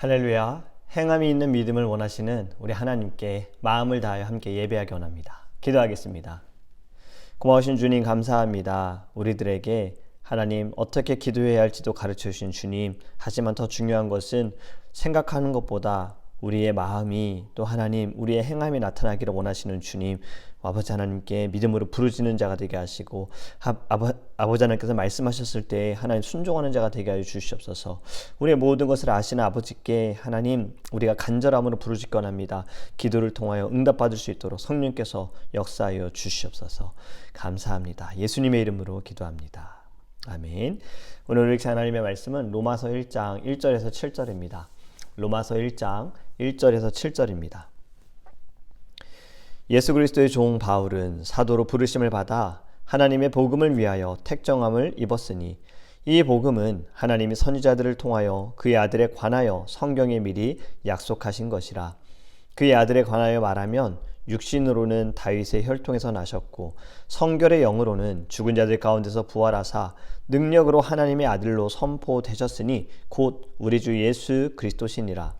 할렐루야. 행함이 있는 믿음을 원하시는 우리 하나님께 마음을 다하여 함께 예배하기 원합니다. 기도하겠습니다. 고마우신 주님 감사합니다. 우리들에게 하나님 어떻게 기도해야 할지도 가르쳐 주신 주님. 하지만 더 중요한 것은 생각하는 것보다 우리의 마음이 또 하나님 우리의 행함이 나타나기를 원하시는 주님 아버지 하나님께 믿음으로 부르짖는 자가 되게 하시고 아버, 아버지 하나님께서 말씀하셨을 때 하나님 순종하는 자가 되게 하여 주시옵소서. 우리의 모든 것을 아시는 아버지께 하나님 우리가 간절함으로 부르짖건합니다. 기도를 통하여 응답받을 수 있도록 성령께서 역사하여 주시옵소서. 감사합니다. 예수님의 이름으로 기도합니다. 아멘. 오늘 읽 하나님의 말씀은 로마서 1장 1절에서 7절입니다 로마서 1장 1절에서 7절입니다. 예수 그리스도의 종 바울은 사도로 부르심을 받아 하나님의 복음을 위하여 택정함을 입었으니 이 복음은 하나님이 선지자들을 통하여 그의 아들에 관하여 성경에 미리 약속하신 것이라 그의 아들에 관하여 말하면 육신으로는 다윗의 혈통에서 나셨고 성결의 영으로는 죽은 자들 가운데서 부활하사 능력으로 하나님의 아들로 선포되셨으니 곧 우리 주 예수 그리스도시니라.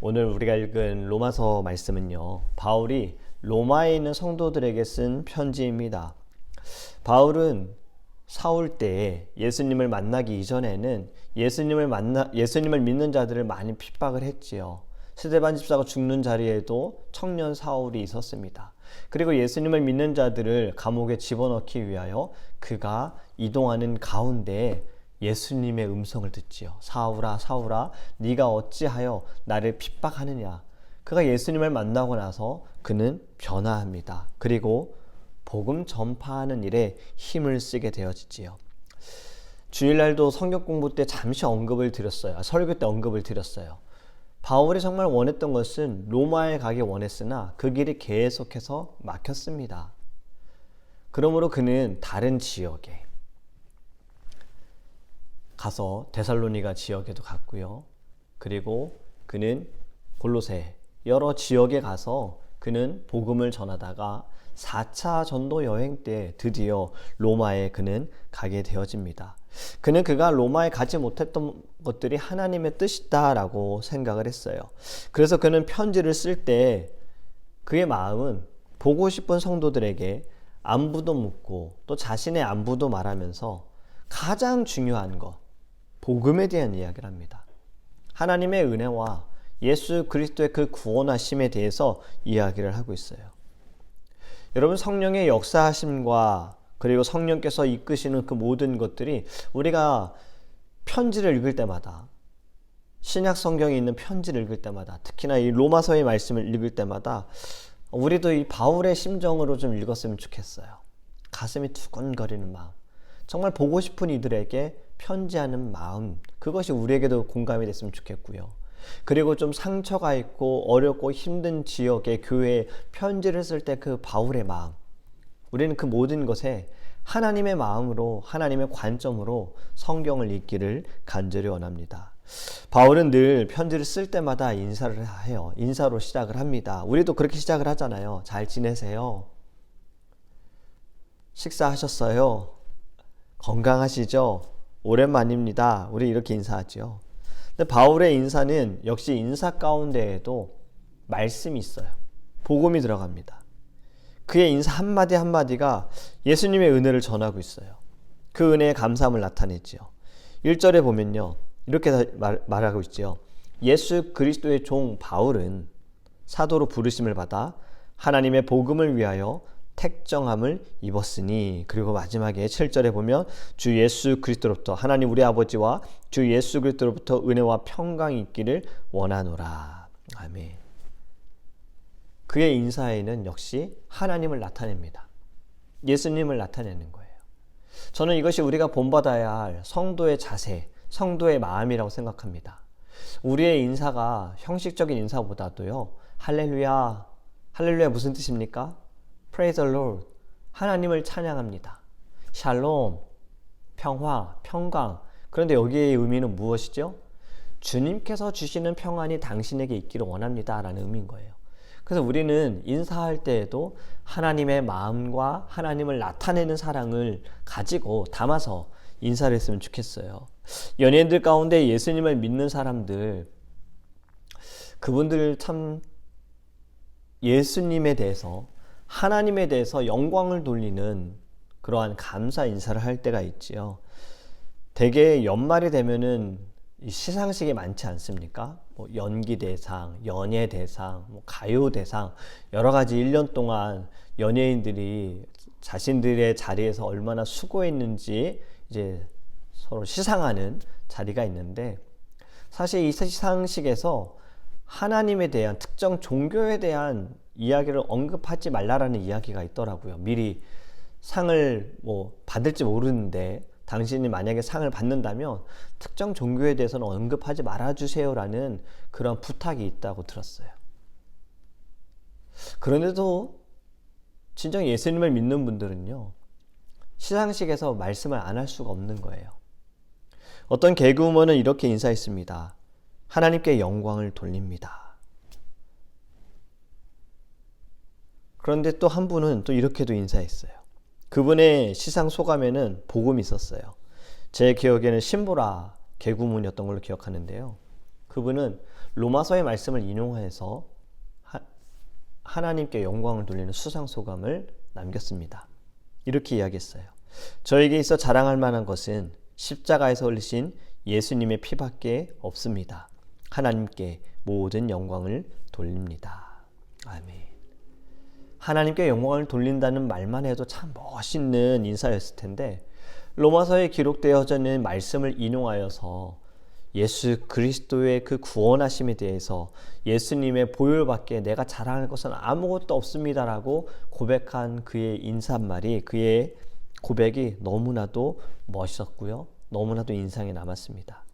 오늘 우리가 읽은 로마서 말씀은요, 바울이 로마에 있는 성도들에게 쓴 편지입니다. 바울은 사울 때 예수님을 만나기 이전에는 예수님을 만나 예수님을 믿는 자들을 많이 핍박을 했지요. 스데반 집사가 죽는 자리에도 청년 사울이 있었습니다. 그리고 예수님을 믿는 자들을 감옥에 집어넣기 위하여 그가 이동하는 가운데 예수님의 음성을 듣지요. 사울아 사울아 네가 어찌하여 나를 핍박하느냐. 그가 예수님을 만나고 나서 그는 변화합니다. 그리고 복음 전파하는 일에 힘을 쓰게 되어지지요. 주일날도 성경 공부 때 잠시 언급을 드렸어요. 설교 때 언급을 드렸어요. 바울이 정말 원했던 것은 로마에 가기 원했으나 그 길이 계속해서 막혔습니다. 그러므로 그는 다른 지역에 가서 데살로니가 지역에도 갔고요. 그리고 그는 골로새 여러 지역에 가서 그는 복음을 전하다가 4차 전도 여행 때 드디어 로마에 그는 가게 되어집니다. 그는 그가 로마에 가지 못했던 것들이 하나님의 뜻이다라고 생각을 했어요. 그래서 그는 편지를 쓸 때 그의 마음은 보고 싶은 성도들에게 안부도 묻고 또 자신의 안부도 말하면서 가장 중요한 것, 복음에 대한 이야기를 합니다. 하나님의 은혜와 예수 그리스도의 그 구원하심에 대해서 이야기를 하고 있어요. 여러분 성령의 역사하심과 그리고 성령께서 이끄시는 그 모든 것들이 우리가 편지를 읽을 때마다 신약 성경에 있는 편지를 읽을 때마다 특히나 이 로마서의 말씀을 읽을 때마다 우리도 이 바울의 심정으로 좀 읽었으면 좋겠어요. 가슴이 두근거리는 마음. 정말 보고 싶은 이들에게 편지하는 마음 그것이 우리에게도 공감이 됐으면 좋겠고요. 그리고 좀 상처가 있고 어렵고 힘든 지역의 교회에 편지를 쓸 때 그 바울의 마음 우리는 그 모든 것에 하나님의 마음으로 하나님의 관점으로 성경을 읽기를 간절히 원합니다. 바울은 늘 편지를 쓸 때마다 인사를 해요. 인사로 시작을 합니다. 우리도 그렇게 시작을 하잖아요. 잘 지내세요. 식사하셨어요? 건강하시죠? 오랜만입니다. 우리 이렇게 인사하죠. 근데 바울의 인사는 역시 인사 가운데에도 말씀이 있어요. 복음이 들어갑니다. 그의 인사 한마디 한마디가 예수님의 은혜를 전하고 있어요. 그 은혜의 감사함을 나타내지요. 1절에 보면요. 이렇게 말, 말하고 있지요. 예수 그리스도의 종 바울은 사도로 부르심을 받아 하나님의 복음을 위하여 택정함을 입었으니 그리고 마지막에 7절에 보면 주 예수 그리스도로부터 하나님 우리 아버지와 주 예수 그리스도로부터 은혜와 평강이 있기를 원하노라. 아멘. 그의 인사에는 역시 하나님을 나타냅니다. 예수님을 나타내는 거예요. 저는 이것이 우리가 본받아야 할 성도의 자세, 성도의 마음이라고 생각합니다. 우리의 인사가 형식적인 인사보다도요, 할렐루야. 할렐루야 무슨 뜻입니까? Praise the Lord. 하나님을 찬양합니다. 샬롬. 평화, 평강. 그런데 여기의 의미는 무엇이죠? 주님께서 주시는 평안이 당신에게 있기를 원합니다. 라는 의미인 거예요. 그래서 우리는 인사할 때에도 하나님의 마음과 하나님을 나타내는 사랑을 가지고 담아서 인사를 했으면 좋겠어요. 연예인들 가운데 예수님을 믿는 사람들, 그분들 참 예수님에 대해서, 하나님에 대해서 영광을 돌리는 그러한 감사 인사를 할 때가 있지요. 대개 연말이 되면은 시상식이 많지 않습니까? 뭐 연기 대상, 연예 대상, 뭐 가요 대상 여러 가지 1년 동안 연예인들이 자신들의 자리에서 얼마나 수고했는지 이제 서로 시상하는 자리가 있는데 사실 이 시상식에서 하나님에 대한 특정 종교에 대한 이야기를 언급하지 말라라는 이야기가 있더라고요. 미리 상을 뭐 받을지 모르는데 당신이 만약에 상을 받는다면 특정 종교에 대해서는 언급하지 말아주세요라는 그런 부탁이 있다고 들었어요. 그런데도 진정 예수님을 믿는 분들은요, 시상식에서 말씀을 안 할 수가 없는 거예요. 어떤 개그우먼은 이렇게 인사했습니다. 하나님께 영광을 돌립니다. 그런데 또 한 분은 또 이렇게도 인사했어요. 그분의 시상 소감에는 복음이 있었어요. 제 기억에는 신보라 개구문이었던 걸로 기억하는데요. 그분은 로마서의 말씀을 인용해서 하, 하나님께 영광을 돌리는 수상 소감을 남겼습니다. 이렇게 이야기했어요. 저에게 있어 자랑할 만한 것은 십자가에서 흘리신 예수님의 피밖에 없습니다. 하나님께 모든 영광을 돌립니다. 아멘. 하나님께 영광을 돌린다는 말만 해도 참 멋있는 인사였을 텐데 로마서에 기록되어져 있는 말씀을 인용하여서 예수 그리스도의 그 구원하심에 대해서 예수님의 보혈밖에 내가 자랑할 것은 아무것도 없습니다라고 고백한 그의 인사말이 그의 고백이 너무나도 멋있었고요. 너무나도 인상에 남았습니다.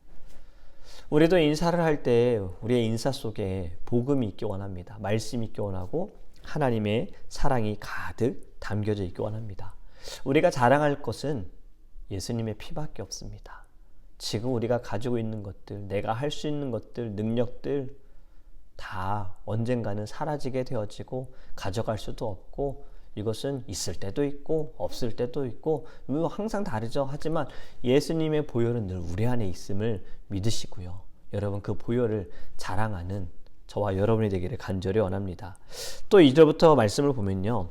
우리도 인사를 할 때 우리의 인사 속에 복음이 있기 원합니다. 말씀이 있기 원하고 하나님의 사랑이 가득 담겨져 있기 원합니다. 우리가 자랑할 것은 예수님의 피밖에 없습니다. 지금 우리가 가지고 있는 것들, 내가 할 수 있는 것들, 능력들 다 언젠가는 사라지게 되어지고 가져갈 수도 없고 이것은 있을 때도 있고 없을 때도 있고 뭐 항상 다르죠. 하지만 예수님의 보혈은 늘 우리 안에 있음을 믿으시고요. 여러분 그 보혈을 자랑하는 저와 여러분이 되기를 간절히 원합니다. 또 2절부터 말씀을 보면요.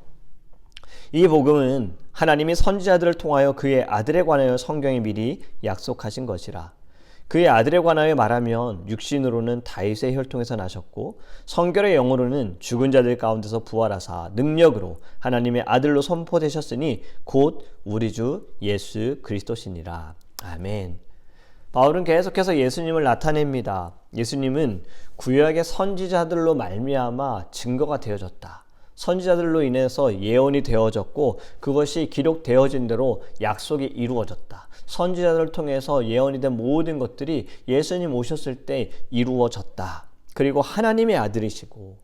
이 복음은 하나님이 선지자들을 통하여 그의 아들에 관하여 성경에 미리 약속하신 것이라. 그의 아들에 관하여 말하면 육신으로는 다윗의 혈통에서 나셨고 성결의 영으로는 죽은 자들 가운데서 부활하사 능력으로 하나님의 아들로 선포되셨으니 곧 우리 주 예수 그리스도시니라. 아멘. 바울은 계속해서 예수님을 나타냅니다. 예수님은 구약의 선지자들로 말미암아 증거가 되어졌다. 선지자들로 인해서 예언이 되어졌고 그것이 기록되어진 대로 약속이 이루어졌다. 선지자들을 통해서 예언이 된 모든 것들이 예수님 오셨을 때 이루어졌다. 그리고 하나님의 아들이시고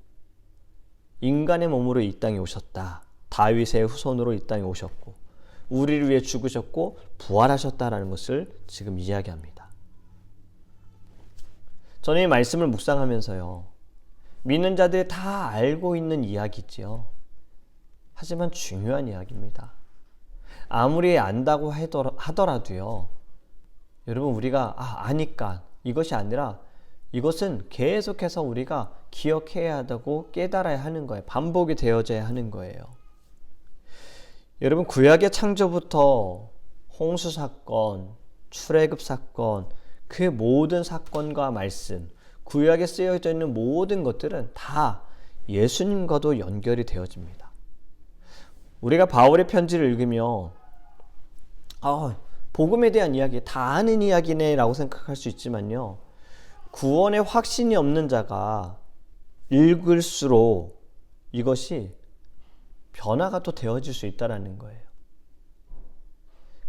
인간의 몸으로 이 땅에 오셨다. 다윗의 후손으로 이 땅에 오셨고 우리를 위해 죽으셨고 부활하셨다라는 것을 지금 이야기합니다. 저는 이 말씀을 묵상하면서요. 믿는 자들이 다 알고 있는 이야기지요. 하지만 중요한 이야기입니다. 아무리 안다고 하더라도요. 여러분 우리가 아, 아니까 이것이 아니라 이것은 계속해서 우리가 기억해야 하고 깨달아야 하는 거예요. 반복이 되어져야 하는 거예요. 여러분 구약의 창조부터 홍수 사건, 출애굽 사건, 그 모든 사건과 말씀, 구약에 쓰여져 있는 모든 것들은 다 예수님과도 연결이 되어집니다. 우리가 바울의 편지를 읽으며 아, 복음에 대한 이야기 다 아는 이야기네라고 생각할 수 있지만요. 구원의 확신이 없는 자가 읽을수록 이것이 변화가 또 되어질 수 있다라는 거예요.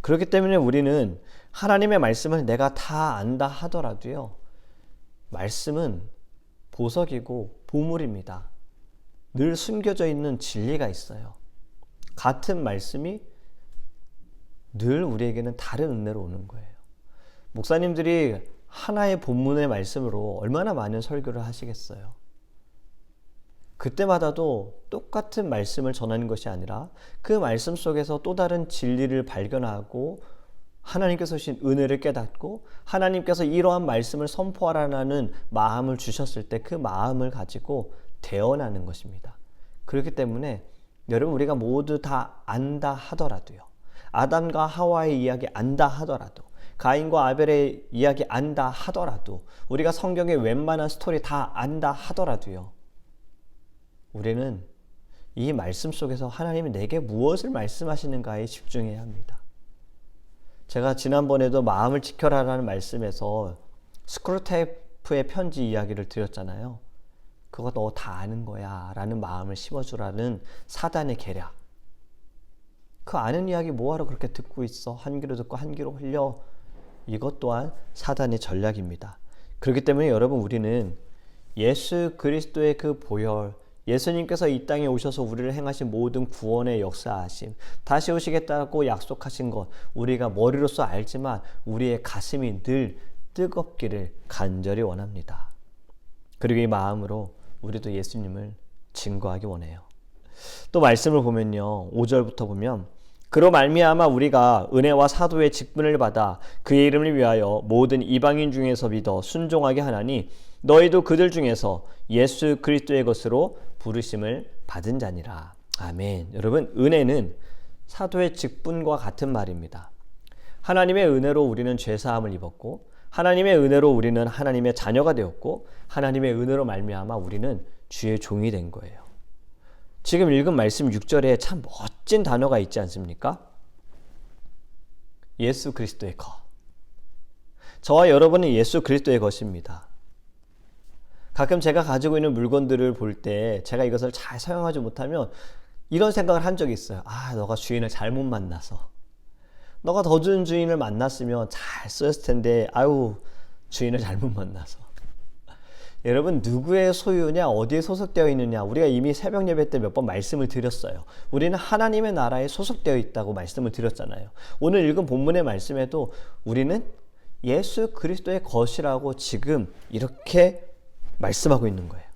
그렇기 때문에 우리는 하나님의 말씀을 내가 다 안다 하더라도요. 말씀은 보석이고 보물입니다. 늘 숨겨져 있는 진리가 있어요. 같은 말씀이 늘 우리에게는 다른 은혜로 오는 거예요. 목사님들이 하나의 본문의 말씀으로 얼마나 많은 설교를 하시겠어요. 그때마다도 똑같은 말씀을 전하는 것이 아니라 그 말씀 속에서 또 다른 진리를 발견하고 하나님께서 주신 은혜를 깨닫고 하나님께서 이러한 말씀을 선포하라는 마음을 주셨을 때 그 마음을 가지고 대언하는 것입니다. 그렇기 때문에 여러분 우리가 모두 다 안다 하더라도요. 아담과 하와의 이야기 안다 하더라도 가인과 아벨의 이야기 안다 하더라도 우리가 성경의 웬만한 스토리 다 안다 하더라도요. 우리는 이 말씀 속에서 하나님이 내게 무엇을 말씀하시는가에 집중해야 합니다. 제가 지난번에도 마음을 지켜라라는 말씀에서 스크루테이프의 편지 이야기를 드렸잖아요. 그거 너 다 아는 거야 라는 마음을 심어주라는 사단의 계략. 그 아는 이야기 뭐하러 그렇게 듣고 있어? 한 귀로 듣고 한 귀로 흘려. 이것 또한 사단의 전략입니다. 그렇기 때문에 여러분 우리는 예수 그리스도의 그 보혈, 예수님께서 이 땅에 오셔서 우리를 행하신 모든 구원의 역사하심, 다시 오시겠다고 약속하신 것, 우리가 머리로서 알지만 우리의 가슴이 늘 뜨겁기를 간절히 원합니다. 그리고 이 마음으로 우리도 예수님을 증거하기 원해요. 또 말씀을 보면요. 5절부터 보면 그로 말미암아 우리가 은혜와 사도의 직분을 받아 그의 이름을 위하여 모든 이방인 중에서 믿어 순종하게 하나니 너희도 그들 중에서 예수 그리스도의 것으로 부르심을 받은 자니라. 아멘. 여러분 은혜는 사도의 직분과 같은 말입니다. 하나님의 은혜로 우리는 죄 사함을 입었고 하나님의 은혜로 우리는 하나님의 자녀가 되었고 하나님의 은혜로 말미암아 우리는 주의 종이 된 거예요. 지금 읽은 말씀 6절에 참 멋진 단어가 있지 않습니까? 예수 그리스도의 것. 저와 여러분은 예수 그리스도의 것입니다. 가끔 제가 가지고 있는 물건들을 볼 때 제가 이것을 잘 사용하지 못하면 이런 생각을 한 적이 있어요. 아, 너가 주인을 잘못 만나서. 너가 더 좋은 주인을 만났으면 잘 쓰였을 텐데, 아유, 주인을 잘못 만나서. 여러분 누구의 소유냐 어디에 소속되어 있느냐 우리가 이미 새벽 예배 때 몇 번 말씀을 드렸어요. 우리는 하나님의 나라에 소속되어 있다고 말씀을 드렸잖아요. 오늘 읽은 본문의 말씀에도 우리는 예수 그리스도의 것이라고 지금 이렇게 말씀하고 있는 거예요.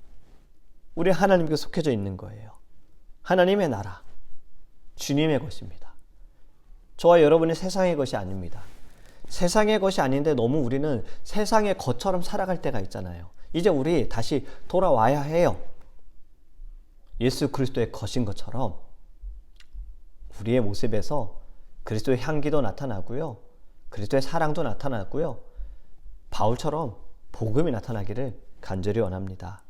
우리 하나님께 속해져 있는 거예요. 하나님의 나라, 주님의 것입니다. 저와 여러분의 세상의 것이 아닙니다. 세상의 것이 아닌데 너무 우리는 세상의 것처럼 살아갈 때가 있잖아요. 이제 우리 다시 돌아와야 해요. 예수 그리스도의 것인 것처럼 우리의 모습에서 그리스도의 향기도 나타나고요. 그리스도의 사랑도 나타나고요. 바울처럼 복음이 나타나기를 간절히 원합니다.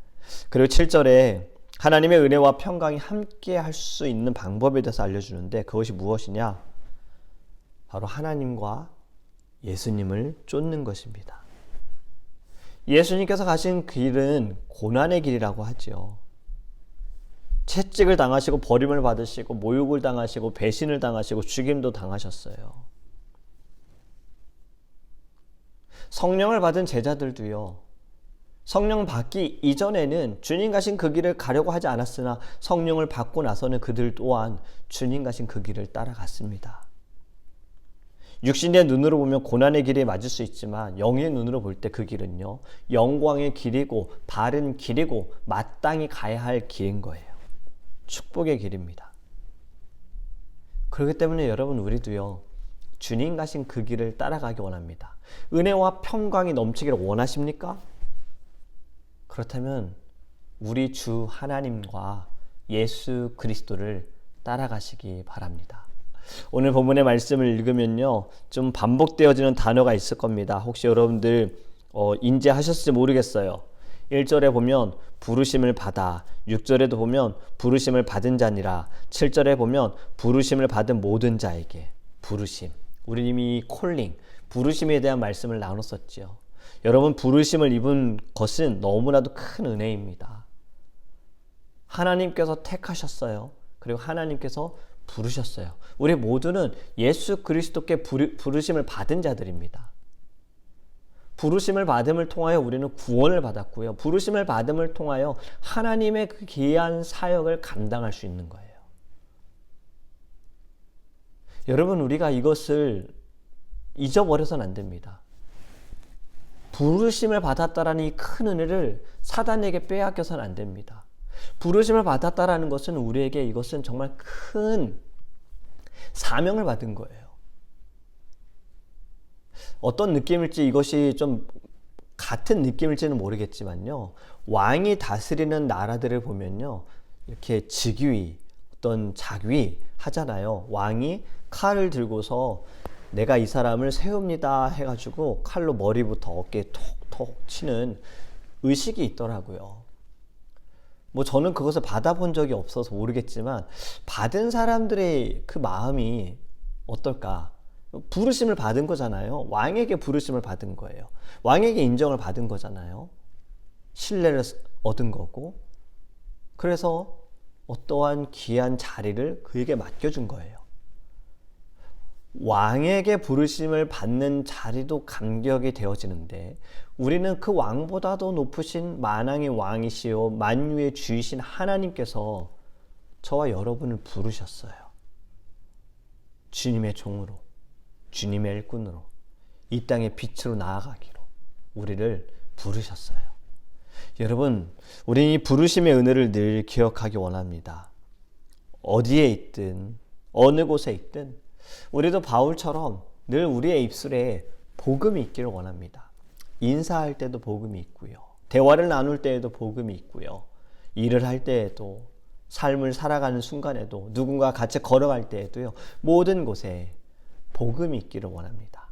그리고 7절에 하나님의 은혜와 평강이 함께 할 수 있는 방법에 대해서 알려주는데 그것이 무엇이냐? 바로 하나님과 예수님을 쫓는 것입니다. 예수님께서 가신 길은 고난의 길이라고 하죠. 채찍을 당하시고 버림을 받으시고 모욕을 당하시고 배신을 당하시고 죽임도 당하셨어요. 성령을 받은 제자들도요. 성령 받기 이전에는 주님 가신 그 길을 가려고 하지 않았으나 성령을 받고 나서는 그들 또한 주님 가신 그 길을 따라갔습니다. 육신의 눈으로 보면 고난의 길에 맞을 수 있지만 영의 눈으로 볼 때 그 길은요. 영광의 길이고 바른 길이고 마땅히 가야 할 길인 거예요. 축복의 길입니다. 그렇기 때문에 여러분 우리도요. 주님 가신 그 길을 따라가기 원합니다. 은혜와 평강이 넘치기를 원하십니까? 그렇다면 우리 주 하나님과 예수 그리스도를 따라가시기 바랍니다. 오늘 본문의 말씀을 읽으면요. 좀 반복되어지는 단어가 있을 겁니다. 혹시 여러분들 어, 인지하셨을지 모르겠어요. 1절에 보면 부르심을 받아 6절에도 보면 부르심을 받은 자니라 7절에 보면 부르심을 받은 모든 자에게 부르심 우리 이미 콜링 부르심에 대한 말씀을 나눴었지요. 여러분 부르심을 입은 것은 너무나도 큰 은혜입니다. 하나님께서 택하셨어요. 그리고 하나님께서 부르셨어요. 우리 모두는 예수 그리스도께 부르, 심을 받은 자들입니다. 부르심을 받음을 통하여 우리는 구원을 받았고요. 부르심을 받음을 통하여 하나님의 그 귀한 사역을 감당할 수 있는 거예요. 여러분, 우리가 이것을 잊어버려서는 안 됩니다. 부르심을 받았다라는 이 큰 은혜를 사단에게 빼앗겨서는 안 됩니다. 부르심을 받았다라는 것은 우리에게 이것은 정말 큰 사명을 받은 거예요. 어떤 느낌일지 이것이 좀 같은 느낌일지는 모르겠지만요. 왕이 다스리는 나라들을 보면요. 이렇게 즉위, 어떤 작위 하잖아요. 왕이 칼을 들고서 내가 이 사람을 세웁니다 해가지고 칼로 머리부터 어깨에 톡톡 치는 의식이 있더라고요. 뭐 저는 그것을 받아본 적이 없어서 모르겠지만 받은 사람들의 그 마음이 어떨까? 부르심을 받은 거잖아요. 왕에게 부르심을 받은 거예요. 왕에게 인정을 받은 거잖아요. 신뢰를 얻은 거고. 그래서 어떠한 귀한 자리를 그에게 맡겨준 거예요. 왕에게 부르심을 받는 자리도 감격이 되어지는데 우리는 그 왕보다도 높으신 만왕의 왕이시요 만유의 주이신 하나님께서 저와 여러분을 부르셨어요. 주님의 종으로, 주님의 일꾼으로, 이 땅의 빛으로 나아가기로 우리를 부르셨어요. 여러분, 우리는 이 부르심의 은혜를 늘 기억하기 원합니다. 어디에 있든, 어느 곳에 있든, 우리도 바울처럼 늘 우리의 입술에 복음이 있기를 원합니다. 인사할 때도 복음이 있고요. 대화를 나눌 때에도 복음이 있고요. 일을 할 때에도 삶을 살아가는 순간에도 누군가 같이 걸어갈 때에도요. 모든 곳에 복음이 있기를 원합니다.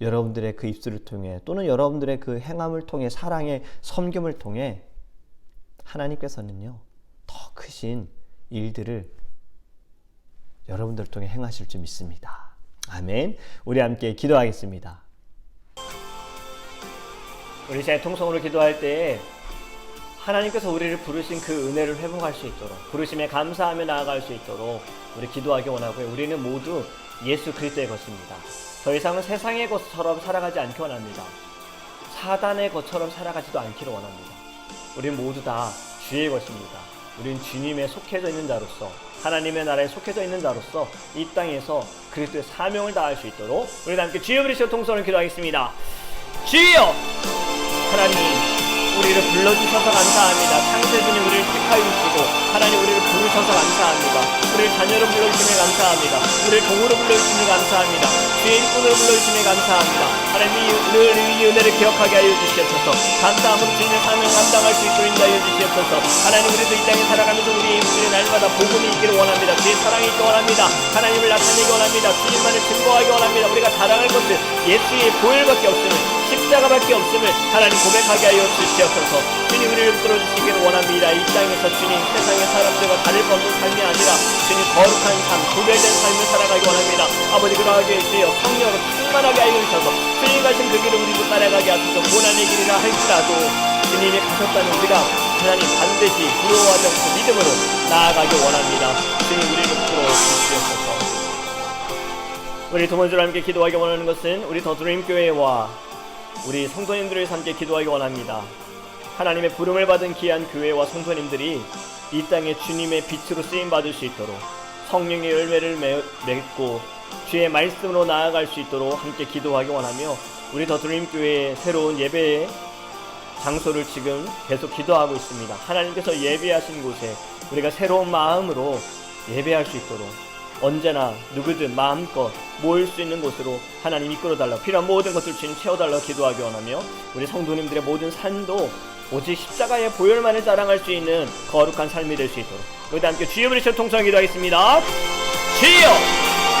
여러분들의 그 입술을 통해 또는 여러분들의 그 행함을 통해 사랑의 섬김을 통해 하나님께서는요. 더 크신 일들을 여러분들을 통해 행하실 줄 믿습니다. 아멘. 우리 함께 기도하겠습니다. 우리 시간 통성으로 기도할 때 하나님께서 우리를 부르신 그 은혜를 회복할 수 있도록 부르심에 감사하며 나아갈 수 있도록 우리 기도하기 원하고요. 우리는 모두 예수 그리스도의 것입니다. 더 이상은 세상의 것처럼 살아가지 않기 원합니다. 사단의 것처럼 살아가지도 않기를 원합니다. 우리는 모두 다 주의 것입니다. 우리는 주님에 속해져 있는 자로서 하나님의 나라에 속해져 있는 자로서 이 땅에서 그리스도의 사명을 다할 수 있도록 우리 함께 주여 그리스도 통성을 기도하겠습니다. 주여 하나님 우리를 불러주셔서 감사합니다. 창세주님 우리를 택하여 주시고 하나님 우리를 부르셔서 감사합니다. 우리를 자녀로 불러주시며 감사합니다. 우리를 동으로 불러주시며 감사합니다. 주의 일꾼으로 불러주시며 감사합니다. 하나님 이 은혜를 기억하게 하여 주시옵소서 감사함으로 주님의 사명 감당할 수 있도록 인도하여 주시옵소서 하나님 우리도 이 땅에 살아가면서 우리의 입술에 날마다 복음이 있기를 원합니다. 주의 사랑이 있기 원합니다. 하나님을 나타내기 원합니다. 주님만을 증거하기 원합니다. 우리가 자랑할 것은 예수의 보혈밖에 없음을 십자가밖에 없음을 하나님 고백하게 하여 주시옵소서. 주님 우리를 끌어주시기를 원합니다. 이 땅에서 주님 세상의 사람들과 다를 바 없는 삶이 아니라 주님 거룩한 삶 구별된 삶을 살아가기 원합니다. 아버지 그러하게 해주세요 성령으로 충만하게 하여 주셔서 주님 가신 그 길을 우리도 따라가게 하소서. 고난의 길이라 할지라도 주님이 가셨다는 우리가 하나님 반드시 부러워하지 않고 믿음으로 나아가기 원합니다. 주님 우리를 끌어주시옵소서. 우리 두 번째로 함께 기도하기 원하는 것은 우리 더드림 교회와 우리 성도님들을 함께 기도하기 원합니다. 하나님의 부름을 받은 귀한 교회와 성도님들이 이 땅에 주님의 빛으로 쓰임 받을 수 있도록 성령의 열매를 맺고 주의 말씀으로 나아갈 수 있도록 함께 기도하기 원하며 우리 더 드림 교회의 새로운 예배 장소를 지금 계속 기도하고 있습니다. 하나님께서 예배하신 곳에 우리가 새로운 마음으로 예배할 수 있도록 언제나 누구든 마음껏 모일 수 있는 곳으로 하나님 이끌어달라 필요한 모든 것을 주님 채워달라 기도하기 원하며 우리 성도님들의 모든 삶도 오직 십자가의 보혈만을 자랑할 수 있는 거룩한 삶이 될 수 있도록 우리 함께 주여 부르셔 통성 기도하겠습니다. 주여!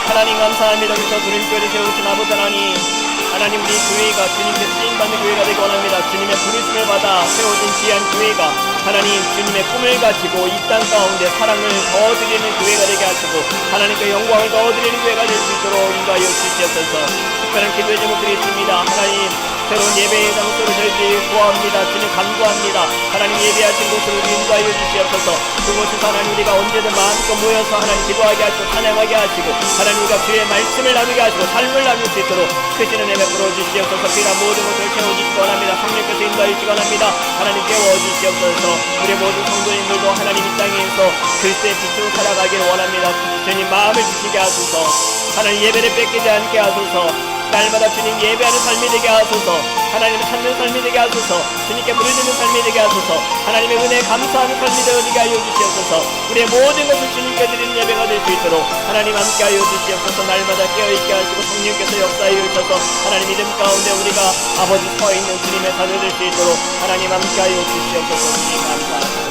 하나님 감사합니다. 그래서 주님께를 세우신 아버지 하나님 하나님 우리 교회가 주님께 쓰임받는 교회가 되기 원합니다. 주님의 부르심을 받아 세워진 귀한 교회가 하나님 주님의 꿈을 가지고 이 땅 가운데 사랑을 더 드리는 교회가 되게 하시고 하나님께 영광을 더 드리는 교회가 될 수 있도록 인도하여 주시옵소서 특별한 기도의 제목 드리겠습니다. 하나님 새로운 예배의 장소를 저희들이 구합니다. 주님 간구합니다. 하나님 예배하신 곳을 우리 인도하여 주시옵소서. 그곳에서 하나님 우리가 언제든 마음껏 모여서 하나님 기도하게 하시고 찬양하게 하시고 하나님 우리가 주의 말씀을 나누게 하시고 삶을 나눌 수 있도록 크신 은혜 베풀어 주시옵소서. 비나 모든 것을 채워주시기 원합니다. 성령께서 인도하여 주시기 원합니다. 하나님 깨워주시옵소서. 우리 모든 성도님들도 하나님 이 땅에서 그리스도의 빛으로 살아가길 원합니다. 주님 마음을 지키게 하소서. 하나님 예배를 뺏기지 않게 하소서. 날마다 주님 예배하는 삶이 되게 하소서. 하나님을 찾는 삶이 되게 하소서. 주님께 부르짖는 삶이 되게 하소서. 하나님의 은혜에 감사하는 삶이 되게 하여 주시옵소서. 우리의 모든 것을 주님께 드리는 예배가 될 수 있도록 하나님 함께 하여 주시옵소서. 날마다 깨어있게 하시고 성령께서 역사하여 주셔서 하나님 믿음 가운데 우리가 아버지 서 있는 주님의 자녀 될수 있도록 하나님 함께 하여 주시옵소서. 주님 감사합니다.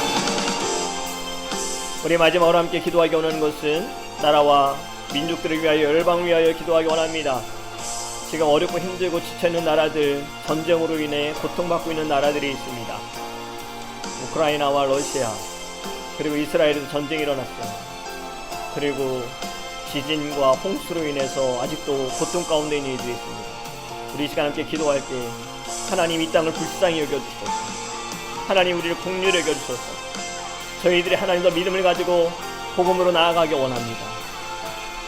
우리 마지막으로 함께 기도하기 원하는 것은 나라와 민족들을 위하여 열방을 위하여 기도하기 원합니다. 지금 어렵고 힘들고 지쳐있는 나라들, 전쟁으로 인해 고통받고 있는 나라들이 있습니다. 우크라이나와 러시아, 그리고 이스라엘에도 전쟁이 일어났어요. 그리고 지진과 홍수로 인해서 아직도 고통 가운데 있는 이들이 있습니다. 우리 이 시간 함께 기도할 때 하나님 이 땅을 불쌍히 여겨주소서. 하나님 우리를 국률히 여겨주소서. 저희들이 하나님 더 믿음을 가지고 복음으로 나아가기 원합니다.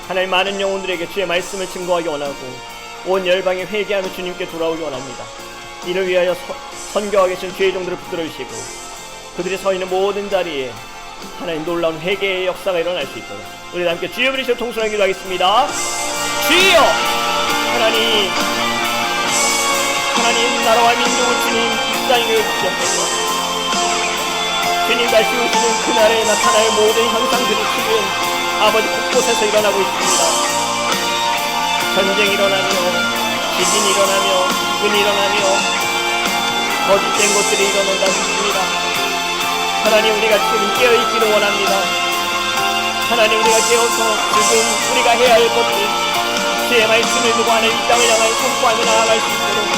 하나님 많은 영혼들에게 주의 말씀을 증거하기 원하고 온 열방에 회개하며 주님께 돌아오기 원합니다. 이를 위하여 서- 선교하고 계신 주의 종들을 붙들어 주시고 그들이 서 있는 모든 자리에 하나님 놀라운 회개의 역사가 일어날 수 있도록 우리 다 함께 주여 부리시고 통솔하기 기도하겠습니다. 주여 하나님 하나님 나라와 민족을 주님 불쌍히 여주시옵소서 주님 다시 오시는 그날에 나타날 모든 현상들이 지금 아버지 곳곳에서 일어나고 있습니다. 전쟁이 일어나며 지진이 일어나며 은 일어나며 거짓된 것들이 일어난다 싶습니다. 하나님 우리가 지금 깨어있기를 원합니다. 하나님 우리가 깨어서 지금 우리가 해야 할 것들 주의 말씀을 두고 하는 이 땅을 향하여 선포하며 나아갈 수 있도록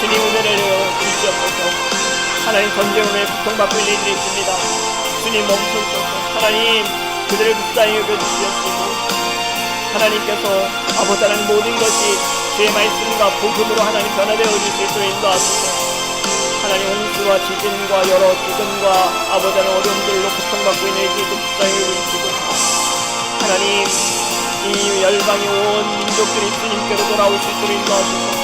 주님 은혜를 주시옵소서 하나님 전쟁으로 고통받고 있는 이들이 있습니다. 주님 멈춰주소서 하나님 그들을 불쌍히 여겨주시옵시고 하나님께서 아버지 하나님 모든 것이 주의 말씀과 복음으로 하나님 변화되어 줄수 있도록 인도하소서. 하나님 홍수와 지진과 여러 기근과 아버지 하나님 어려움들로 고통받고 있는 이들도 불쌍히 여겨주시고 하나님 이 열방의 온 민족들이 주님께로 돌아올 수 있도록 인도하소서.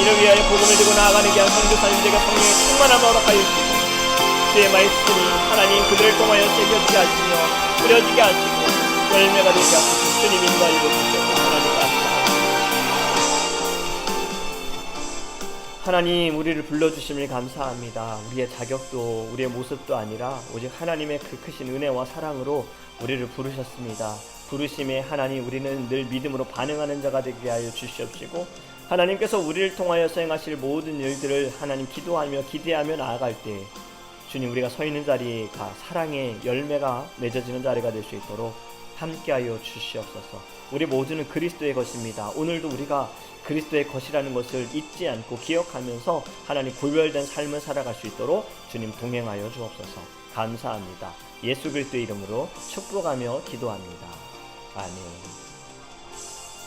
이를 위하여 복음을 들고 나아가는 귀한 성교사님들과 성령의 충만함을 허락하여 주시고 주의 말씀이 하나님 그들을 통하여 새겨지게 하시며 뿌려지게 하시고 열매가 되게 하시고 주님 인도하여 주시옵소서 하나님 우리를 불러주심을 감사합니다 우리의 자격도 우리의 모습도 아니라 오직 하나님의 그 크신 은혜와 사랑으로 우리를 부르셨습니다 부르심에 하나님 우리는 늘 믿음으로 반응하는 자가 되게 하여 주시옵시고 하나님께서 우리를 통하여 수행하실 모든 일들을 하나님 기도하며 기대하며 나아갈 때 주님 우리가 서 있는 자리가 사랑의 열매가 맺어지는 자리가 될 수 있도록 함께하여 주시옵소서. 우리 모두는 그리스도의 것입니다. 오늘도 우리가 그리스도의 것이라는 것을 잊지 않고 기억하면서 하나님 구별된 삶을 살아갈 수 있도록 주님 동행하여 주옵소서. 감사합니다. 예수 그리스도의 이름으로 축복하며 기도합니다. 아멘.